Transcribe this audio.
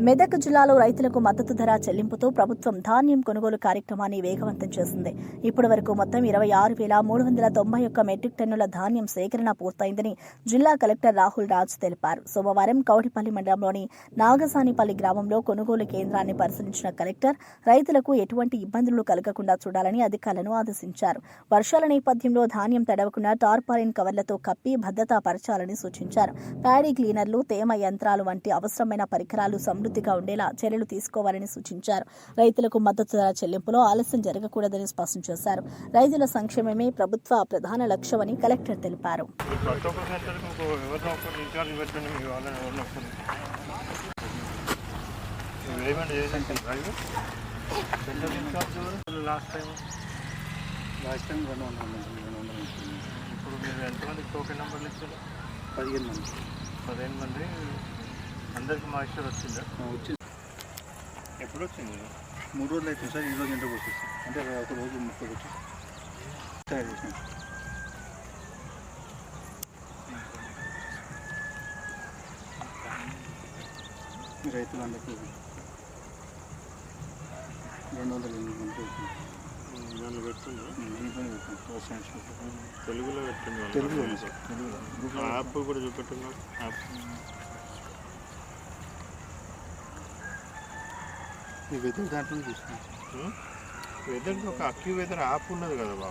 మెదక్ జిల్లాలో రైతులకు మద్దతు ధర చెల్లింపుతో ప్రభుత్వం ధాన్యం కొనుగోలు కార్యక్రమాన్ని వేగవంతం చేసింది. ఇప్పటి వరకు మొత్తం ఇరవై ఆరు వేల మూడు వందల తొంభై ఒక్క మెట్రిక్ టన్నుల ధాన్యం సేకరణ పూర్తయిందని జిల్లా కలెక్టర్ రాహుల్ రాజ్ తెలిపారు. సోమవారం కౌడిపల్లి మండలంలోని నాగసానిపల్లి గ్రామంలో కొనుగోలు కేంద్రాన్ని పరిశీలించిన కలెక్టర్ రైతులకు ఎటువంటి ఇబ్బందులు కలగకుండా చూడాలని అధికారులను ఆదేశించారు. వర్షాల నేపథ్యంలో ధాన్యం తడవకుండా టార్పాలిన్ కవర్లతో కప్పి భద్రతా పరచాలని సూచించారు. ప్యాడీ క్లీనర్లు తేమ యంత్రాలు వంటి అవసరమైన పరికరాలు సమృద్ధిగా ఉండేలా చర్యలు తీసుకోవాలని సూచించారు. రైతులకు మద్దతు ధర చెల్లింపులో ఆలస్యం జరగకూడదని స్పష్టం చేశారు. రైతుల సంక్షేమమే ప్రభుత్వ ప్రధాన లక్ష్యమని కలెక్టర్ తెలిపారు. ఇప్పుడు మీరు ఎంతమంది టోకెన్ నెంబర్లు ఇచ్చారు? పదిహేను మంది. పదిహేను మంది. అందరికి మాస్టర్ వచ్చిందా? ఆ, వచ్చి ఎప్పుడు వచ్చింది మూడు రోజులు అవుతుంది సార్ ఈ రోజు ఎంతకు వచ్చేసి. అంటే ఒక రోజు ముప్పై వచ్చి తయారు చేసినాం. ఈ రైతులందరికీ రెండు వందల ఎనిమిది మంది వచ్చింది దాన్ని పెట్టింది దీంట్లో పెట్టాం వ్యవసాయం తెలుగులో సార్ తెలుగులో యాప్ కూడా చూపెట్టున్నారు యాప్. ఈ వెదర్ దాంట్లో చూస్తున్నాం. Hmm? వెదర్కి ఒక అక్యూ వెదర్ యాప్ ఉన్నది కదా బాబు.